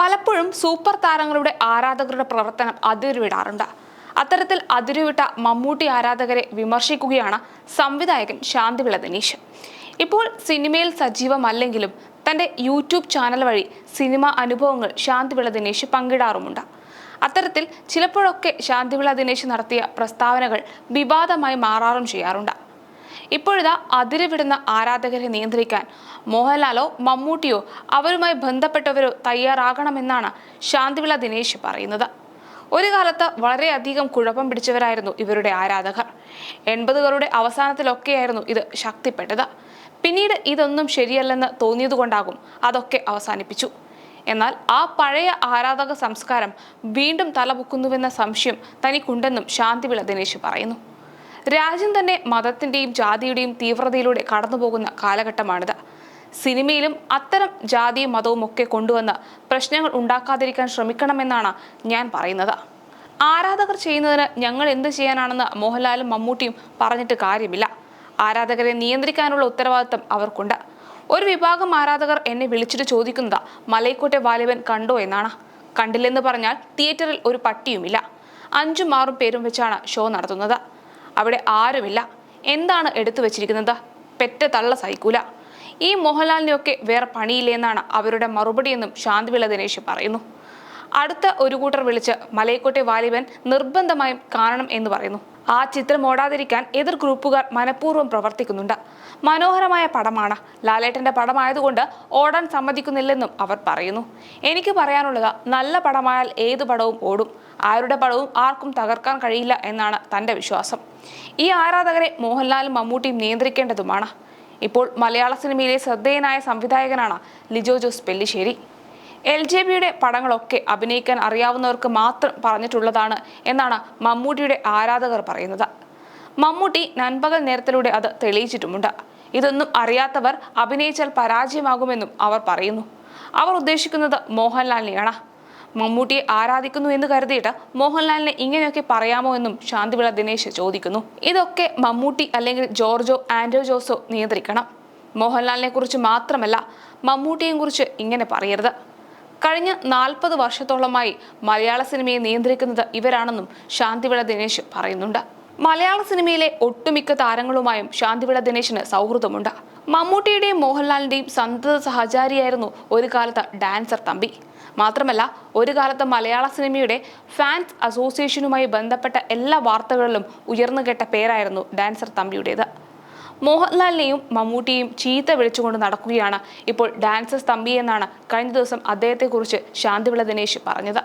പലപ്പോഴും സൂപ്പർ താരങ്ങളുടെ ആരാധകരുടെ പ്രവർത്തനം അതിരുവിടാറുണ്ട്. അത്തരത്തിൽ അതിരുവിട്ട മമ്മൂട്ടി ആരാധകരെ വിമർശിക്കുകയാണ് സംവിധായകൻ ശാന്തിവിള ദിനീഷ്. ഇപ്പോൾ സിനിമയിൽ സജീവമല്ലെങ്കിലും തന്റെ യൂട്യൂബ് ചാനൽ വഴി സിനിമ അനുഭവങ്ങൾ ശാന്തിവിള ദിനേശ് പങ്കിടാറുമുണ്ട്. അത്തരത്തിൽ ചിലപ്പോഴൊക്കെ ശാന്തിവിള ദിനേശ് നടത്തിയ പ്രസ്താവനകൾ വിവാദമായി മാറാറും ചെയ്യാറുണ്ട്. ഇപ്പോഴിതാ അതിരുവിടുന്ന ആരാധകരെ നിയന്ത്രിക്കാൻ മോഹൻലാലോ മമ്മൂട്ടിയോ അവരുമായി ബന്ധപ്പെട്ടവരോ തയ്യാറാകണമെന്നാണ് ശാന്തിവിള ദിനേശ് പറയുന്നത്. ഒരു കാലത്ത് വളരെയധികം കുഴപ്പം പിടിച്ചവരായിരുന്നു ഇവരുടെ ആരാധകർ. എൺപതുകളുടെ അവസാനത്തിലൊക്കെയായിരുന്നു ഇത് ശക്തിപ്പെട്ടത്. പിന്നീട് ഇതൊന്നും ശരിയല്ലെന്ന് തോന്നിയതുകൊണ്ടാകും അതൊക്കെ അവസാനിപ്പിച്ചു. എന്നാൽ ആ പഴയ ആരാധക സംസ്കാരം വീണ്ടും തലപൊക്കുന്നുവെന്ന സംശയം തനിക്കുണ്ടെന്നും ശാന്തിവിള ദിനേശ് പറയുന്നു. രാജ്യം തന്നെ മതത്തിന്റെയും ജാതിയുടെയും തീവ്രതയിലൂടെ കടന്നുപോകുന്ന കാലഘട്ടമാണിത്. സിനിമയിലും അത്തരം ജാതിയും മതവും ഒക്കെ കൊണ്ടുവന്ന് പ്രശ്നങ്ങൾ ഉണ്ടാക്കാതിരിക്കാൻ ശ്രമിക്കണമെന്നാണ് ഞാൻ പറയുന്നത്. ആരാധകർ ചെയ്യുന്നതിന് ഞങ്ങൾ എന്ത് ചെയ്യാനാണെന്ന് മോഹൻലാലും മമ്മൂട്ടിയും പറഞ്ഞിട്ട് കാര്യമില്ല. ആരാധകരെ നിയന്ത്രിക്കാനുള്ള ഉത്തരവാദിത്തം അവർക്കുണ്ട്. ഒരു വിഭാഗം ആരാധകർ എന്നെ വിളിച്ചിട്ട് ചോദിക്കുന്നത് മലയക്കോട്ടെ വാലിബൻ കണ്ടോ എന്നാണ്. കണ്ടില്ലെന്ന് പറഞ്ഞാൽ തിയേറ്ററിൽ ഒരു പട്ടിയുമില്ല. അഞ്ചും ആറും പേരും വെച്ചാണ് ഷോ നടത്തുന്നത്. അവിടെ ആരുമില്ല. എന്താണ് എടുത്തു വച്ചിരിക്കുന്നത്? പെറ്റ തള്ള സഹിക്കൂല ഈ മോഹൻലാലിനെയൊക്കെ വേറെ പണിയില്ലെന്നാണ് അവരുടെ മറുപടിയെന്നും ശാന്തിവിള ദിനേശ് പറയുന്നു. അടുത്ത ഒരു കൂട്ടർ വിളിച്ച് മലയക്കോട്ടെ വാലിബൻ നിർബന്ധമായും കാണണം എന്ന് പറയുന്നു. ആ ചിത്രം ഓടാതിരിക്കാൻ എതിർ ഗ്രൂപ്പുകാർ മനഃപൂർവം പ്രവർത്തിക്കുന്നുണ്ട്. മനോഹരമായ പടമാണ്. ലാലേട്ടന്റെ പടമായതുകൊണ്ട് ഓടാൻ സമ്മതിക്കുന്നില്ലെന്നും അവർ പറയുന്നു. എനിക്ക് പറയാനുള്ളത് നല്ല പടമായാൽ ഏത് പടവും ഓടും. ആരുടെ പടവും ആർക്കും തകർക്കാൻ കഴിയില്ല എന്നാണ് തന്റെ വിശ്വാസം. ഈ ആരാധകരെ മോഹൻലാലും മമ്മൂട്ടിയും നിയന്ത്രിക്കേണ്ടതുമാണ്. ഇപ്പോൾ മലയാള സിനിമയിലെ ശ്രദ്ധേയനായ സംവിധായകനാണ് ലിജോ ജോസ് പെല്ലിശ്ശേരി. എൽ ജെ ബിയുടെ പടങ്ങളൊക്കെ അഭിനയിക്കാൻ അറിയാവുന്നവർക്ക് മാത്രം പറഞ്ഞിട്ടുള്ളതാണ് എന്നാണ് മമ്മൂട്ടിയുടെ ആരാധകർ പറയുന്നത്. മമ്മൂട്ടി നൻപകൽ നേരത്തിലൂടെ അത് തെളിയിച്ചിട്ടുമുണ്ട്. ഇതൊന്നും അറിയാത്തവർ അഭിനയിച്ചാൽ പരാജയമാകുമെന്നും അവർ പറയുന്നു. അവർ ഉദ്ദേശിക്കുന്നത് മോഹൻലാലിനെയാണ്. മമ്മൂട്ടിയെ ആരാധിക്കുന്നു എന്ന് കരുതിയിട്ട് മോഹൻലാലിനെ ഇങ്ങനെയൊക്കെ പറയാമോ എന്നും ശാന്തിവിള ദിനേശ് ചോദിക്കുന്നു. ഇതൊക്കെ മമ്മൂട്ടി അല്ലെങ്കിൽ ജോർജോ ആൻഡോ ജോസോ നിയന്ത്രിക്കണം. മോഹൻലാലിനെ കുറിച്ച് മാത്രമല്ല മമ്മൂട്ടിയെയും കുറിച്ച് ഇങ്ങനെ പറയരുത്. കഴിഞ്ഞ നാൽപ്പത് വർഷത്തോളമായി മലയാള സിനിമയെ നിയന്ത്രിക്കുന്നത് ഇവരാണെന്നും ശാന്തിവിള ദിനേശ് പറയുന്നുണ്ട്. മലയാള സിനിമയിലെ ഒട്ടുമിക്ക താരങ്ങളുമായും ശാന്തിവിള ദിനേശിന് സൗഹൃദമുണ്ട്. മമ്മൂട്ടിയുടെയും മോഹൻലാലിന്റെയും സന്തത സഹചാരിയായിരുന്നു ഒരു കാലത്ത് ഡാൻസർ തമ്പി. മാത്രമല്ല ഒരു കാലത്ത് മലയാള സിനിമയുടെ ഫാൻസ് അസോസിയേഷനുമായി ബന്ധപ്പെട്ട എല്ലാ വാർത്തകളിലും ഉയർന്നു കേട്ട പേരായിരുന്നു ഡാൻസർ തമ്പിയുടേത്. മോഹൻലാലിനെയും മമ്മൂട്ടിയും ചീത്ത വിളിച്ചുകൊണ്ട് നടക്കുകയാണ്. ഇപ്പോൾ ഡാൻസസ് തമ്പി എന്നാണ് കഴിഞ്ഞ ദിവസം അദ്ദേഹത്തെക്കുറിച്ച് ശാന്തിവിള ദിനേശ് പറഞ്ഞത്.